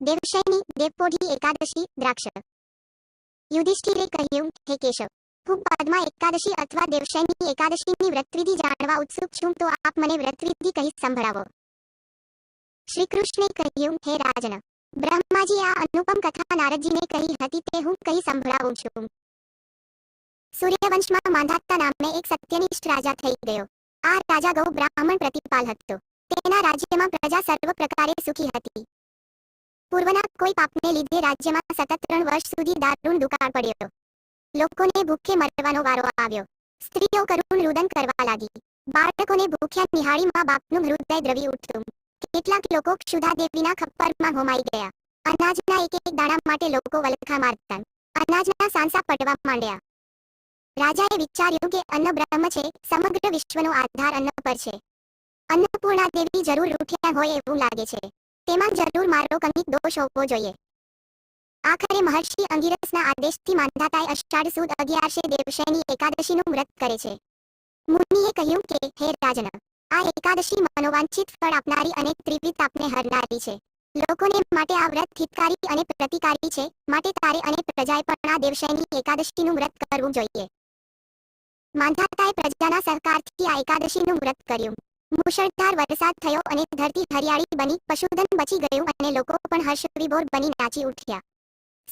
દેવશયની દેવપોઢી એકાદશી દ્રાક્ષ યુધિષ્ઠિરે કહ્યું હે કેશવ હું પદ્મા એકાદશી અથવા દેવશયની એકાદશીની વ્રતવિધિ જાણવા ઉત્સુક છું તો આપ મને વ્રતવિધિ કહી સંભળાવો શ્રી કૃષ્ણે કહ્યું હે રાજન બ્રહ્માજી આ અનુપમ કથા નારદજીને કહી હતી તે હું કહી સંભળાવું છું સૂર્યવંશમાં માંધાતા નામે એક સત્યનિષ્ઠ રાજા થઈ ગયો આ રાજા ગૌ બ્રાહ્મણ પ્રતિપાલ હતો તેના રાજ્યમાં પ્રજા સર્વ પ્રકારે સુખી હતી પૂર્વના કોઈ પાપને લીધે રાજ્યમાં સતત ત્રણ વર્ષ સુધી દારૂણ દુકાળ પડ્યો લોકોને ભૂખે મરવાનો વારો આવ્યો. સ્ત્રીઓ કરુણ રુદન કરવા લાગી. બાળકોને ભૂખ્યા નિહાળીમાં બાપનું હૃદય દ્રવી ઉઠતું. કેટલાક લોકો ક્ષુધા દેવીના ખપ્પરમાં હોમાઈ ગયા. અનાજના એક એક દાણા માટે લોકો વલખા મારતા. અનાજના સાંસા પટવા માંડ્યા. રાજાએ વિચાર્યું કે અન્ન બ્રહ્મ છે, સમગ્ર વિશ્વનો આધાર અન્ન પર છે. અન્નપૂર્ણા દેવી જરૂર રૂઠ્યા હોય એવું લાગે છે. તેમાં જરૂર મારો કંઈક દોષ હોવો જોઈએ. આખરે મહર્ષિ અંગિરસના આદેશથી માંધાતાએ અષાઢ સુદ અગિયારસે દેવશયની એકાદશીનું વ્રત કરે છે. મુનિએ કહ્યું કે, હે રાજન, આ એકાદશી મનોવાંછિત ફળ આપનારી અને ત્રિવિધ આપને હરનારી છે. લોકોને માટે આ વ્રત હિતકારી અને પ્રતિકારી છે. માટે તારે અને પ્રજાએ પણ આ દેવશયની એકાદશીનું વ્રત કરવું જોઈએ. માંધાતાએ પ્રજાના સહકારથી આ એકાદશીનું વ્રત કર્યું. મુશળધાર વરસાદ થયો અને ધરતી હરિયાળી બની. પશુધન બચી ગયું અને લોકો પણ હર્ષવિભોર બની નાચી ઉઠ્યા.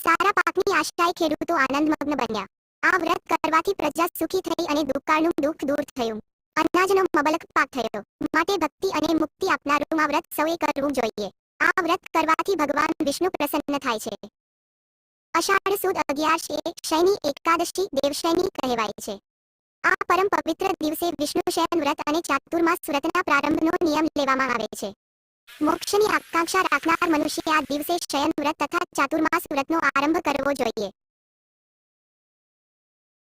સારા પાકની આશાએ ખેડૂતો આનંદમગ્ન બન્યા. આ વ્રત કરવાથી પ્રજા સુખી થઈ અને દુકાળનું દુઃખ દૂર થયું. અનાજનો મબલક પાક થયો. માટે ભક્તિ અને મુક્તિ આપનારું આ વ્રત સૌએ કરવું જોઈએ. આ વ્રત કરવાથી ભગવાન વિષ્ણુ પ્રસન્ન થાય છે. અષાઢ સુદ અગિયારસે શૈની એકાદશી દેવશૈની કહેવાય છે. આ પરમ પવિત્ર દિવસે વિષ્ણુ, શયન વ્રત અને ચાતુર્માસ સુરતના પ્રારંભનો નિયમ લેવામાં આવે છે. મોક્ષની આકાંક્ષા રાખનાર મનુષ્ય આ દિવસે શયન વ્રત તથા ચાતુર્માસ વ્રતનો આરંભ કરવો જોઈએ.